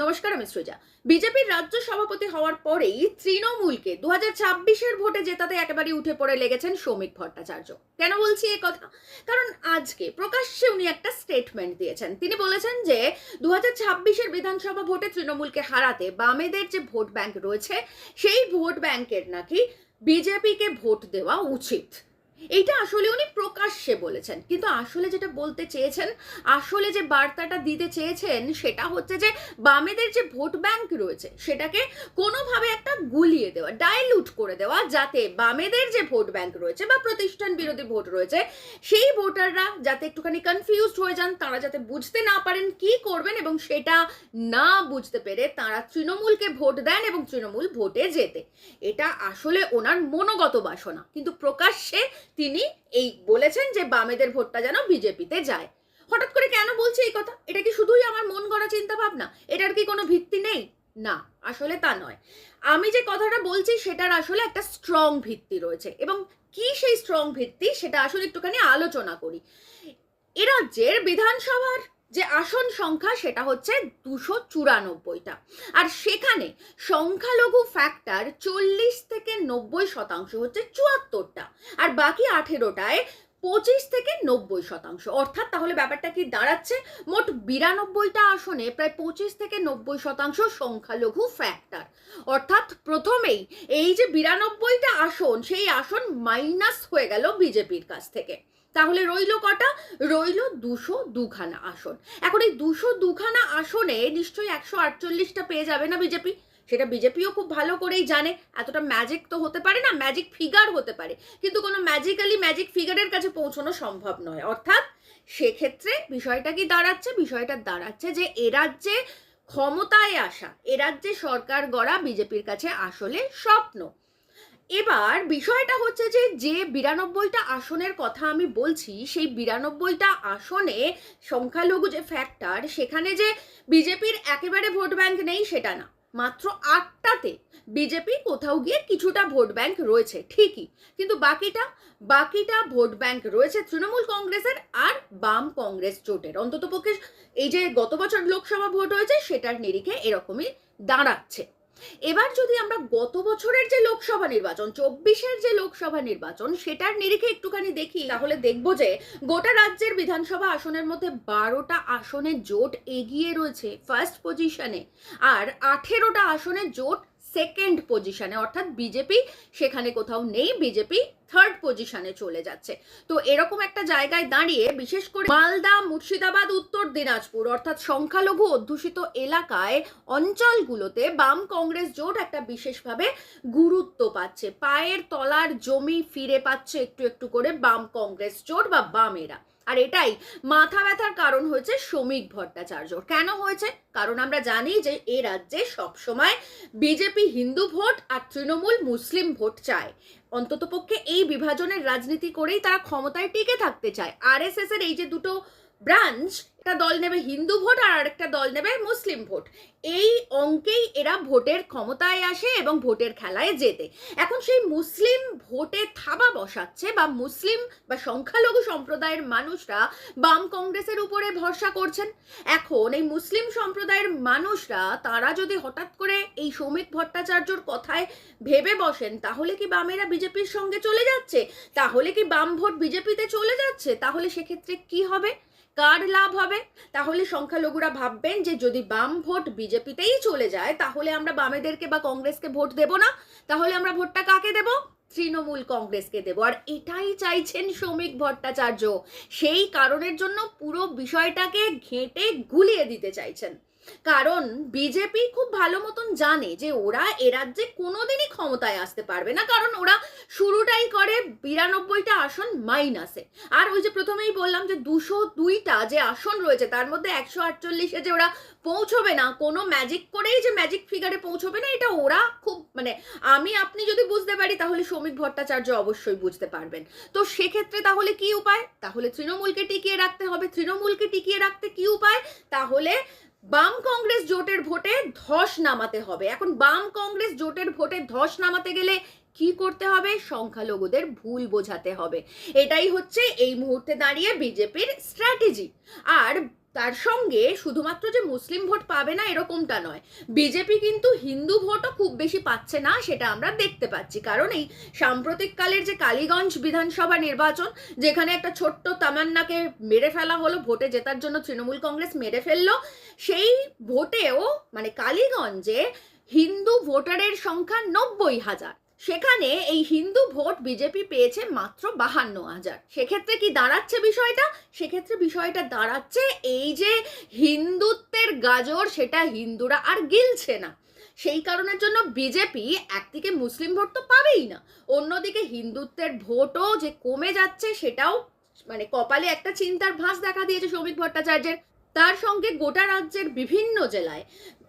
নমস্কার, আমি সৃজা। বিজেপির রাজ্য সভাপতি হওয়ার পরেই তৃণমূলকে দু হাজার ছাব্বিশের ভোটে জেতাতে একেবারে উঠে পড়ে লেগেছেন সৌমিক ভট্টাচার্য। কেন বলছি এ কথা? কারণ আজকে প্রকাশ্যে উনি একটা স্টেটমেন্ট দিয়েছেন। তিনি বলেছেন যে দু হাজার ছাব্বিশের বিধানসভা ভোটে তৃণমূলকে হারাতে বামেদের যে ভোট ব্যাংক রয়েছে, সেই ভোট ব্যাংকের নাকি বিজেপিকে ভোট দেওয়া উচিত। এইটা আসলে উনি প্রকাশ্যে বলেছেন। কিন্তু আসলে যেটা বলতে চেয়েছেন, আসলে যে বার্তাটা দিতে চেয়েছেন, সেটা হচ্ছে যে বামেদের যে ভোট ব্যাংক রয়েছে, সেটাকে কোনোভাবে একটা গুলিয়ে দেওয়া ডাইলুট করে দেওয়া, যাতে বামেদের যে ভোট ব্যাংক রয়েছে বা প্রতিষ্ঠান বিরোধী ভোট রয়েছে, সেই ভোটাররা যাতে একটুখানি কনফিউজড হয়ে যান, তারা যাতে বুঝতে না পারেন কি করবেন এবং সেটা না বুঝতে পেরে তারা তৃণমূলকে ভোট দেন এবং তৃণমূল ভোটে যেতে এটা আসলে ওনার মনোগত বাসনা। কিন্তু প্রকাশ্যে তিনি এই বলেছেন যে বামেদের ভোটটা যেন বিজেপিতে যায়। হঠাৎ করে কেন বলছে এই কথা? এটা কি শুধুই আমার মন গড়া চিন্তা ভাবনা এটার কি কোনো ভিত্তি নেই? না, আসলে তা নয়। আমি যে কথাটা বলছি সেটার আসলে একটা স্ট্রং ভিত্তি রয়েছে এবং কি সেই স্ট্রং ভিত্তি সেটা আসলে একটুখানি আলোচনা করি। এ রাজ্যের বিধানসভার যে আসন সংখ্যা সেটা হচ্ছে দুশো চুরানব্বইটা। আর সেখানে সংখ্যালঘু ফ্যাক্টর চল্লিশ থেকে নব্বই শতাংশ হচ্ছে চুয়াত্তরটা, আর বাকি আঠেরোটায় পঁচিশ থেকে নব্বই শতাংশ। অর্থাৎ তাহলে ব্যাপারটা কি দাঁড়াচ্ছে? মোট বিরানব্বইটা আসনে প্রায় পঁচিশ থেকে নব্বই শতাংশ সংখ্যালঘু ফ্যাক্টর অর্থাৎ প্রথমেই এই যে বিরানব্বইটা আসন, সেই আসন মাইনাস হয়ে গেল বিজেপির কাছ থেকে। তাহলে রইল কটা? রইল দুশো দুখানা আসন। এখন এই দুশো দুখানা আসনে নিশ্চয়ই একশো আটচল্লিশটা পেয়ে যাবে না বিজেপি? সেটা বিজেপিও খুব ভালো করেই জানে। এতটা ম্যাজিক তো হতে পারে না ম্যাজিক ফিগার হতে পারে। কিন্তু কোনো ম্যাজিক্যালি ম্যাজিক ফিগারের কাছে পৌঁছানো সম্ভব নয়। অর্থাৎ সেক্ষেত্রে বিষয়টা কি দাঁড়াচ্ছে? বিষয়টা দাঁড়াচ্ছে যে এ রাজ্যে ক্ষমতায় আসা, এ রাজ্যে সরকার গড়া বিজেপির কাছে আসলে স্বপ্ন। এবার বিষয়টা হচ্ছে যে যে বিরানব্বইটা আসনের কথা আমি বলছি, সেই বিরানব্বইটা আসনে সংখ্যালঘু যে ফ্যাক্টর সেখানে যে বিজেপির একেবারে ভোট ব্যাংক নেই সেটা না। মাত্র আটটাতে বিজেপি কোথাও গিয়ে কিছুটা ভোট ব্যাংক রয়েছে, ঠিকই। কিন্তু বাকিটা বাকিটা ভোট ব্যাংক রয়েছে তৃণমূল কংগ্রেসের আর বাম কংগ্রেস জোটের। অন্ততপক্ষে এই যে গত বছর লোকসভা ভোট হয়েছে, সেটার নিরিখে এরকমই দাঁড়াচ্ছে। এবার যদি আমরা গত বছরের যে লোকসভা নির্বাচন, চব্বিশের যে লোকসভা নির্বাচন, সেটার নিরিখে একটুখানি দেখি, তাহলে দেখব যে গোটা রাজ্যের বিধানসভা আসনের মধ্যে বারোটা আসনে জোট এগিয়ে রয়েছে ফার্স্ট পজিশনে আর আঠেরোটা আসনে জোট সেকেন্ড পজিশনে অর্থাৎ বিজেপি সেখানে কোথাও নেই বিজেপি থার্ড পজিশনে চলে যাচ্ছে। তো এরকম একটা জায়গায় দাঁড়িয়ে বিশেষ করে মালদা, মুর্শিদাবাদ, উত্তর দিনাজপুর, অর্থাৎ সংখ্যালঘু অধ্যুষিত এলাকায় অঞ্চলগুলোতে বাম কংগ্রেস জোট একটা বিশেষভাবে গুরুত্ব পাচ্ছে। পায়ের তলার জমি ফিরে পাচ্ছে একটু একটু করে বাম কংগ্রেস জোট বা বামেরা। আর এটাই, মাথা ব্যথার কারণ হয়েছে শ্রমিক ভট্টাচার্য। কেন হয়েছে? কারণ আমরা জানি যে এ রাজ্যে সবসময় বিজেপি হিন্দু ভোট আর তৃণমূল মুসলিম ভোট চায়। অন্ততপক্ষে এই বিভাজনের রাজনীতি করেই তারা ক্ষমতায় টিকে থাকতে চায়। আরএসএস এর এই যে দুটো ব্রাঞ্চ, একটা দল নেবে হিন্দু ভোট আর আরেকটা দল নেবে মুসলিম ভোট। এই অঙ্কেই এরা ভোটের ক্ষমতায় আসে এবং ভোটের খেলায় যেতে এখন সেই মুসলিম ভোটে থাবা বসাচ্ছে বা মুসলিম বা সংখ্যালঘু সম্প্রদায়ের মানুষরা বাম কংগ্রেসের উপরে ভরসা করছেন। এখন এই মুসলিম সম্প্রদায়ের মানুষরা, তারা যদি হঠাৎ করে এই শ্রমিক ভট্টাচার্যর কথায় ভেবে বসেন, তাহলে কি বামেরা বিজেপির সঙ্গে চলে যাচ্ছে? তাহলে কি বাম ভোট বিজেপিতে চলে যাচ্ছে? তাহলে সেক্ষেত্রে কি হবে? কার লাভ হবে? তাহলে সংখ্যালঘুরা ভাববেন যে যদি বাম ভোট বিজেপিতেই চলে যায়, তাহলে আমরা বামেদেরকে বা কংগ্রেসকে ভোট দেব না। তাহলে আমরা ভোটটা কাকে দেব? তৃণমূল কংগ্রেসকে দেব। আর এটাই চাইছেন শ্রমিক ভট্টাচার্য। সেই কারণের জন্য পুরো বিষয়টাকে ঘেঁটে গুলিয়ে দিতে চাইছেন। কারণ বিজেপি খুব ভালো মতন জানে যে ওরা এ রাজ্যে কোনোদিনই ক্ষমতায় আসতে পারবে না, কারণ ওরা শুরুটাই করে বিরানব্বইটা আসন মাইনাসে আর ওই যে প্রথমেই বললাম যে দুশো দুইটা যে আসন রয়েছে, তার মধ্যে একশো আটচল্লিশে যে ওরা পৌঁছবে না, কোনো ম্যাজিক করেই যে ম্যাজিক ফিগারে পৌঁছবে না, এটা ওরা খুব মানে আমি, আপনি যদি বুঝতে পারি, তাহলে শ্রমিক ভট্টাচার্য অবশ্যই বুঝতে পারবেন। তো সেক্ষেত্রে তাহলে কি উপায়? তাহলে তৃণমূলকে টিকিয়ে রাখতে হবে। তৃণমূলকে টিকিয়ে রাখতে কি উপায়? তাহলে বাম কংগ্রেস জোটের ভোটে ধস নামাতে হবে। এখন বাম কংগ্রেস জোটের ভোটে ধস নামাতে গেলে কি করতে হবে? সংখ্যালঘুদের ভুল বোঝাতে হবে। এটাই হচ্ছে এই মুহূর্তে দাঁড়িয়ে বিজেপির স্ট্র্যাটেজি। আর তার সঙ্গে শুধুমাত্র যে মুসলিম ভোট পাবে না এরকমটা নয়, বিজেপি কিন্তু হিন্দু ভোটও খুব বেশি পাচ্ছে না সেটা আমরা দেখতে পাচ্ছি। কারণ এই সাম্প্রতিককালের যে কালীগঞ্জ বিধানসভা নির্বাচন, যেখানে একটা ছোট্ট তামান্নাকে মেরে ফেলা হলো, ভোটে জেতার জন্য তৃণমূল কংগ্রেস মেরে ফেলল, সেই ভোটেও মানে কালীগঞ্জে হিন্দু ভোটারের সংখ্যা নব্বই হাজার। সেখানে এই হিন্দু ভোট বিজেপি পেয়েছে মাত্র বাহান্ন হাজার। সেক্ষেত্রে কি দাঁড়াচ্ছে বিষয়টা? সেক্ষেত্রে বিষয়টা দাঁড়াচ্ছে এই যে হিন্দুত্বের গাজর, সেটা হিন্দুরা আর গিলছে না। সেই কারণের জন্য বিজেপি একদিকে মুসলিম ভোট তো পাবেই না, অন্যদিকে হিন্দুত্বের ভোটও যে কমে যাচ্ছে সেটাও মানে কপালে একটা চিন্তার ভাঁজ দেখা দিয়েছে শ্রমিক ভট্টাচার্যের। তার সঙ্গে গোটা রাজ্যের বিভিন্ন জেলায়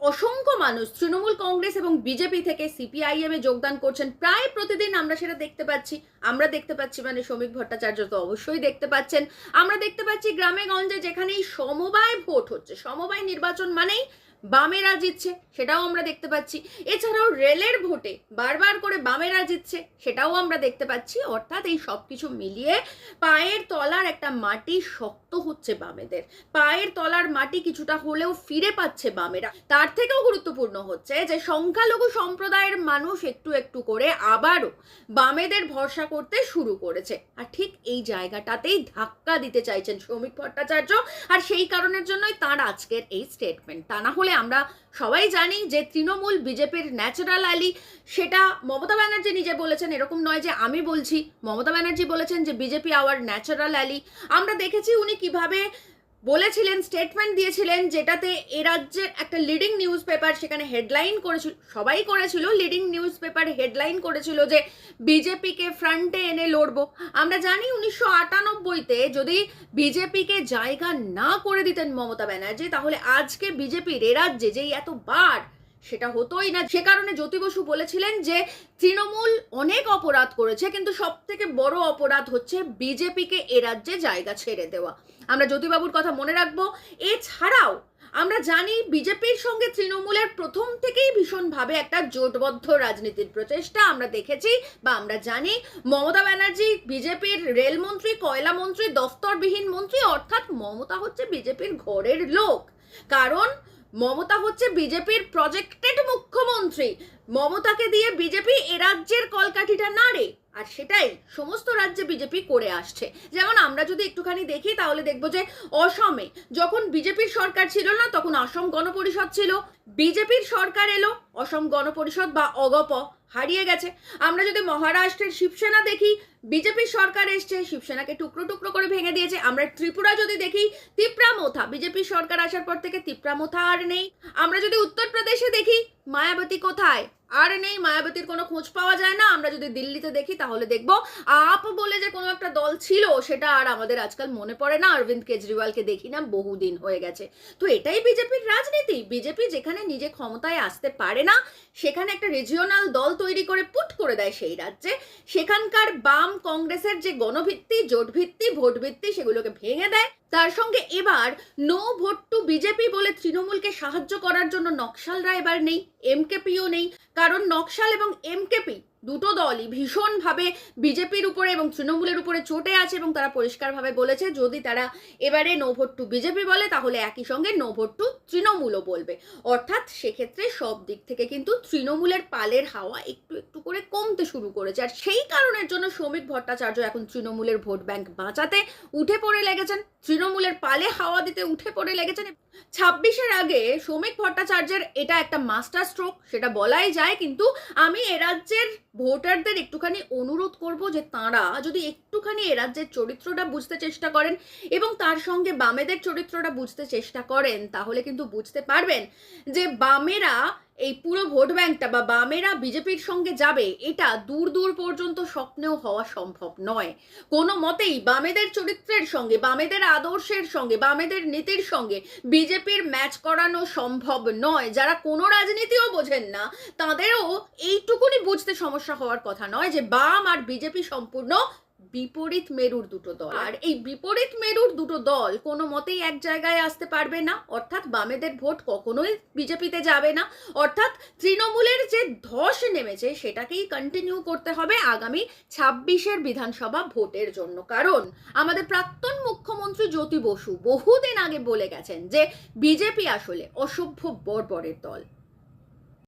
অসংখ্য মানুষ, তৃণমূল কংগ্রেস এবং বিজেপি থেকে সিপিআইএম এ যোগদান করছেন। প্রায় প্রতিদিন আমরা সেটা দেখতে পাচ্ছি। আমরা দেখতে পাচ্ছি মানে শ্রমিক ভট্টাচার্য তো অবশ্যই দেখতে পাচ্ছেন। আমরা দেখতে পাচ্ছি গ্রামে গঞ্জে যেখানেই সমবায় ভোট হচ্ছে, সমবায় নির্বাচন মানেই বামেরা জিতছে, সেটাও আমরা দেখতে পাচ্ছি। এছাড়াও রেলের ভোটে বারবার করে বামেরা জিতছে, সেটাও আমরা দেখতে পাচ্ছি। অর্থাৎ এই সব কিছু মিলিয়ে পায়ের তলার একটা মাটি শক্ত হচ্ছে বামেদের। পায়ের তলার মাটি কিছুটা হলেও ফিরে পাচ্ছে বামেরা। তার থেকেও গুরুত্বপূর্ণ হচ্ছে যে সংখ্যালঘু সম্প্রদায়ের মানুষ একটু একটু করে আবারও বামেদের ভরসা করতে শুরু করেছে। আর ঠিক এই জায়গাটাতেই ধাক্কা দিতে চাইছেন শ্রমিক ভট্টাচার্য। আর সেই কারণের জন্যই তার আজকের এই স্টেটমেন্ট তা না হলে আমরা সবাই জানি যে তৃণমূল বিজেপির ন্যাচারাল আলি সেটা মমতা ব্যানার্জি নিজে বলেছেন, এরকম নয় যে আমি বলছি। মমতা ব্যানার্জি বলেছেন যে বিজেপি আওয়ার ন্যাচারাল আলি আমরা দেখেছি উনি কীভাবে বলেছিলেন স্টেটমেন্ট দিয়েছিলেন যেটাতে এ রাজ্যের একটা লিডিং নিউজ পেপার সেখানে হেডলাইন করেছিল, সবাই করেছিল লিডিং নিউজ পেপার হেডলাইন করেছিল যে বিজেপিকে ফ্রন্টে এনে লড়বো। আমরা জানি উনিশশো আটান্ন আটানব্বইতে যদি বিজেপিকে জায়গা না করে দিতেন মমতা ব্যানার্জি, তাহলে আজকে বিজেপির এ রাজ্যে যেই এত বার সেটা হতোই না। সে কারণে জ্যোতি বসু বলেছিলেন যে, তৃণমূল অনেক অপরাধ করেছে, কিন্তু সব থেকে বড় অপরাধ হচ্ছে বিজেপিকে এ রাজ্যে জায়গা ছেড়ে দেওয়া। আমরা জ্যোতিবাবুর কথা মনে রাখব। এছাড়াও আমরা জানি বিজেপির সঙ্গে তৃণমূলের প্রথম থেকেই ভীষণভাবে একটা জোটবদ্ধ রাজনীতির প্রচেষ্টা আমরা দেখেছি বা আমরা জানি মমতা ব্যানার্জি, বিজেপির রেলমন্ত্রী কয়লামন্ত্রী দফতরবিহীন মন্ত্রী, অর্থাৎ মমতা হচ্ছে বিজেপির ঘরের লোক। কারণ মমতা হচ্ছে বিজেপির প্রজেক্টেড মুখ্যমন্ত্রী মমতাকে দিয়ে বিজেপি এ রাজ্যের কলকাঠিটা নাড়ে। আর সেটাই সমস্ত রাজ্যে বিজেপি করে আসছে। যেমন আমরা যদি একটুখানি দেখি, তাহলে দেখব যে অসমে যখন বিজেপির সরকার ছিল না, তখন অসম গণপরিষদ ছিল। বিজেপির সরকার এলো, অসম গণপরিষদ বা অগপ হারিয়ে গেছে। আমরা যদি মহারাষ্ট্রের শিবসেনা দেখি, বিজেপি সরকার এসছে, শিবসেনাকে টুকরো টুকরো করে ভেঙে দিয়েছে। আমরা ত্রিপুরা যদি দেখি, তিপ্রা মোথা, বিজেপি সরকার আসার পর থেকে তিপ্রা মোথা আর নেই। আমরা যদি উত্তরপ্রদেশে দেখি, মায়াবতী কোথায়? আর নেই, মায়াবতীর কোনো খোঁজ পাওয়া যায় না। আমরা যদি দিল্লিতে দেখি, তাহলে দেখব, আপ বলে যে কোনো একটা দল ছিল, সেটা আর আমাদের আজকাল মনে পড়ে না। অরবিন্দ কেজরিওয়ালকে দেখি না, বহুদিন হয়ে গেছে। তো এটাই বিজেপির রাজনীতি। বিজেপি যেখানে নিজে ক্ষমতায় আসতে পারে না, সেখানে একটা রিজিওনাল দল তৈরি করে পুট করে দেয় সেই রাজ্যে। সেখানকার বাম কংগ্রেসের যে গণভিত্তি জোট ভিত্তি ভোট ভিত্তি সেগুলোকে ভেঙে দেয়। তার সঙ্গে এবার নো ভোট টু বিজেপি বলে তৃণমূলকে সাহায্য করার জন্য নকশালরা এবার নেই, এমকেপিও নেই। কারণ নকশাল এবং এমকেপি দুটো দলই ভীষণভাবে বিজেপির উপরে এবং তৃণমূলের উপরে চটে আছে এবং তারা পরিষ্কারভাবে বলেছে, যদি তারা এবারে নো ভোট টু বিজেপি বলে, তাহলে একই সঙ্গে নো ভোট টু তৃণমূলও বলবে। অর্থাৎ সেক্ষেত্রে সব দিক থেকে কিন্তু তৃণমূলের পালের হাওয়া একটু একটু করে কমতে শুরু করেছে। আর সেই কারণের জন্য শ্রমিক ভট্টাচার্য এখন তৃণমূলের ভোট ব্যাংক বাঁচাতে উঠে পড়ে লেগেছেন। তৃণমূলের পালে হাওয়া দিতে উঠে পড়ে লেগেছেন। ছাব্বিশের আগে শ্রমিক ভট্টাচার্যের এটা একটা মাস্টার স্ট্রোক, সেটা বলাই যায়, কিন্তু আমি এ রাজ্যের ভোটারদের একটুখানি অনুরোধ করব যে তাঁরা যদি একটুখানি এ রাজ্যের চরিত্রটা বুঝতে চেষ্টা করেন এবং তার সঙ্গে বামেদের চরিত্রটা বুঝতে চেষ্টা করেন, তাহলে কিন্তু বুঝতে পারবেন যে বামেরা এই পুরো ভোট ব্যাংকটা বা বামেরা বিজেপির সঙ্গে যাবে, এটা দূর দূর পর্যন্ত স্বপ্নেও হওয়া সম্ভব নয়। কোনো মতেই বামেদের চরিত্রের সঙ্গে, বামেদের আদর্শের সঙ্গে, বামেদের নীতির সঙ্গে বিজেপির ম্যাচ করানো সম্ভব নয়। যারা কোনো রাজনীতিও বোঝেন না, তাদেরও এইটুকুনি বুঝতে সমস্যা হওয়ার কথা নয় যে বাম আর বিজেপি সম্পূর্ণ বিপরীত মেরুর দুটো দল। আর এই বিপরীত মেরুর দুটো দল কোনো মতেই এক জায়গায় আসতে পারবে না। অর্থাৎ বামেদের ভোট কখনোই বিজেপিতে যাবে না। অর্থাৎ তৃণমূলের যে ধস নেমেছে সেটাকেই কন্টিনিউ করতে হবে আগামী ছাব্বিশের বিধানসভা ভোটের জন্য। কারণ আমাদের প্রাক্তন মুখ্যমন্ত্রী জ্যোতি বসু বহুদিন আগে বলে গেছেন যে বিজেপি আসলে অসভ্য বর্বরের দল।